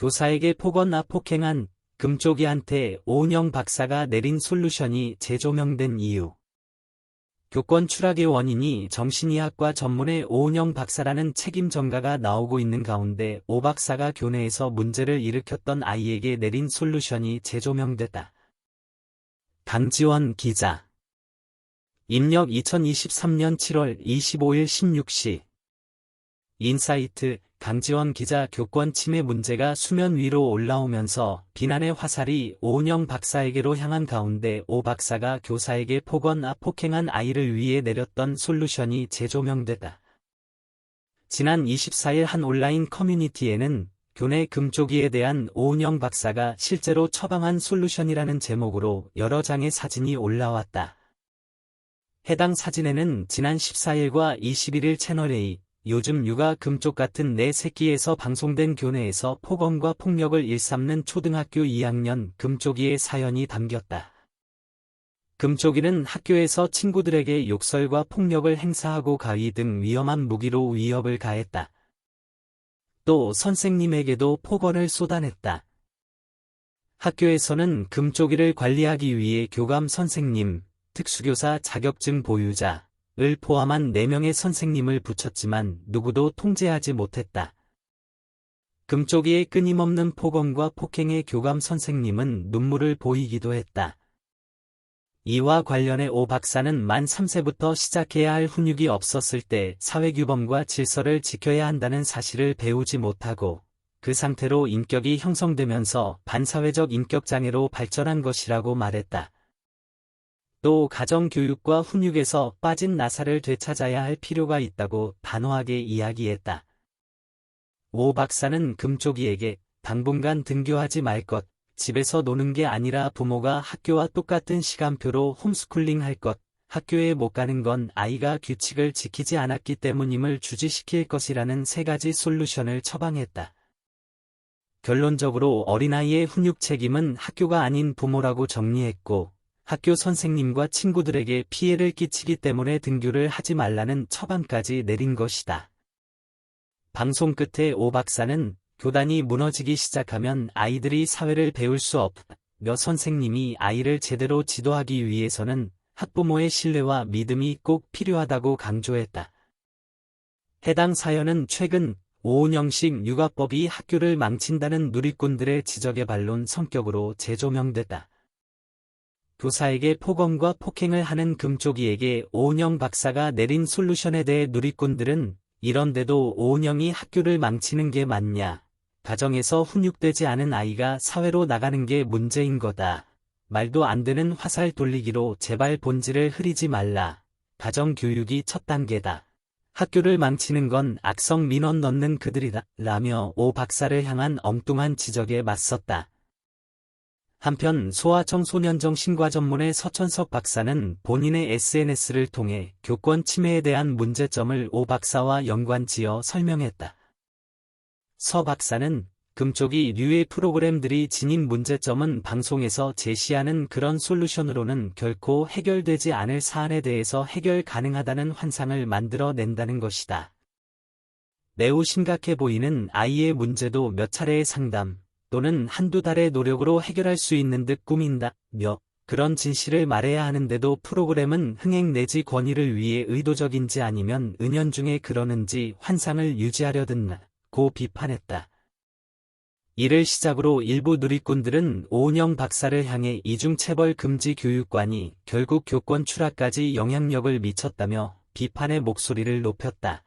교사에게 폭언나 폭행한 금쪽이한테 오은영 박사가 내린 솔루션이 재조명된 이유. 교권 추락의 원인이 정신의학과 전문의 오은영 박사라는 책임 전가가 나오고 있는 가운데 오 박사가 교내에서 문제를 일으켰던 아이에게 내린 솔루션이 재조명됐다. 강지원 기자 입력 2023년 7월 25일 16시 인사이트 강지원 기자 교권 침해 문제가 수면 위로 올라오면서 비난의 화살이 오은영 박사에게로 향한 가운데 오 박사가 교사에게 폭언, 폭행한 아이를 위해 내렸던 솔루션이 재조명됐다. 지난 24일 한 온라인 커뮤니티에는 교내 금쪽이에 대한 오은영 박사가 실제로 처방한 솔루션이라는 제목으로 여러 장의 사진이 올라왔다. 해당 사진에는 지난 14일과 21일 채널A, 요즘 육아 금쪽 같은 내 새끼에서 방송된 교내에서 폭언과 폭력을 일삼는 초등학교 2학년 금쪽이의 사연이 담겼다. 금쪽이는 학교에서 친구들에게 욕설과 폭력을 행사하고 가위 등 위험한 무기로 위협을 가했다. 또 선생님에게도 폭언을 쏟아냈다. 학교에서는 금쪽이를 관리하기 위해 교감 선생님, 특수교사 자격증 보유자, 을 포함한 4명의 선생님을 붙였지만 누구도 통제하지 못했다. 금쪽이의 끊임없는 폭언과 폭행의 교감 선생님은 눈물을 보이기도 했다. 이와 관련해 오 박사는 만 3세부터 시작해야 할 훈육이 없었을 때 사회규범과 질서를 지켜야 한다는 사실을 배우지 못하고 그 상태로 인격이 형성되면서 반사회적 인격장애로 발전한 것이라고 말했다. 또 가정교육과 훈육에서 빠진 나사를 되찾아야 할 필요가 있다고 단호하게 이야기했다. 오 박사는 금쪽이에게 당분간 등교하지 말 것, 집에서 노는 게 아니라 부모가 학교와 똑같은 시간표로 홈스쿨링 할 것, 학교에 못 가는 건 아이가 규칙을 지키지 않았기 때문임을 주지시킬 것이라는 세 가지 솔루션을 처방했다. 결론적으로 어린아이의 훈육 책임은 학교가 아닌 부모라고 정리했고, 학교 선생님과 친구들에게 피해를 끼치기 때문에 등교를 하지 말라는 처방까지 내린 것이다. 방송 끝에 오 박사는 교단이 무너지기 시작하면 아이들이 사회를 배울 수 없며 선생님이 아이를 제대로 지도하기 위해서는 학부모의 신뢰와 믿음이 꼭 필요하다고 강조했다. 해당 사연은 최근 오은영식 육아법이 학교를 망친다는 누리꾼들의 지적에 반론 성격으로 재조명됐다. 교사에게 폭언과 폭행을 하는 금쪽이에게 오은영 박사가 내린 솔루션에 대해 누리꾼들은 이런데도 오은영이 학교를 망치는 게 맞냐. 가정에서 훈육되지 않은 아이가 사회로 나가는 게 문제인 거다. 말도 안 되는 화살 돌리기로 제발 본질을 흐리지 말라. 가정 교육이 첫 단계다. 학교를 망치는 건 악성 민원 넣는 그들이다. 라며 오 박사를 향한 엉뚱한 지적에 맞섰다. 한편 소아청소년정 신과 전문의 서천석 박사는 본인의 SNS를 통해 교권 침해에 대한 문제점을 오 박사와 연관지어 설명했다. 서 박사는 금쪽이 류의 프로그램들이 지닌 문제점은 방송에서 제시하는 그런 솔루션으로는 결코 해결되지 않을 사안에 대해서 해결 가능하다는 환상을 만들어낸다는 것이다. 매우 심각해 보이는 아이의 문제도 몇 차례의 상담, 또는 한두 달의 노력으로 해결할 수 있는 듯 꾸민다. 며 그런 진실을 말해야 하는데도 프로그램은 흥행 내지 권위를 위해 의도적인지 아니면 은연중에 그러는지 환상을 유지하려 든고 비판했다. 이를 시작으로 일부 누리꾼들은 오은영 박사를 향해 이중체벌 금지 교육관이 결국 교권 추락까지 영향력을 미쳤다며 비판의 목소리를 높였다.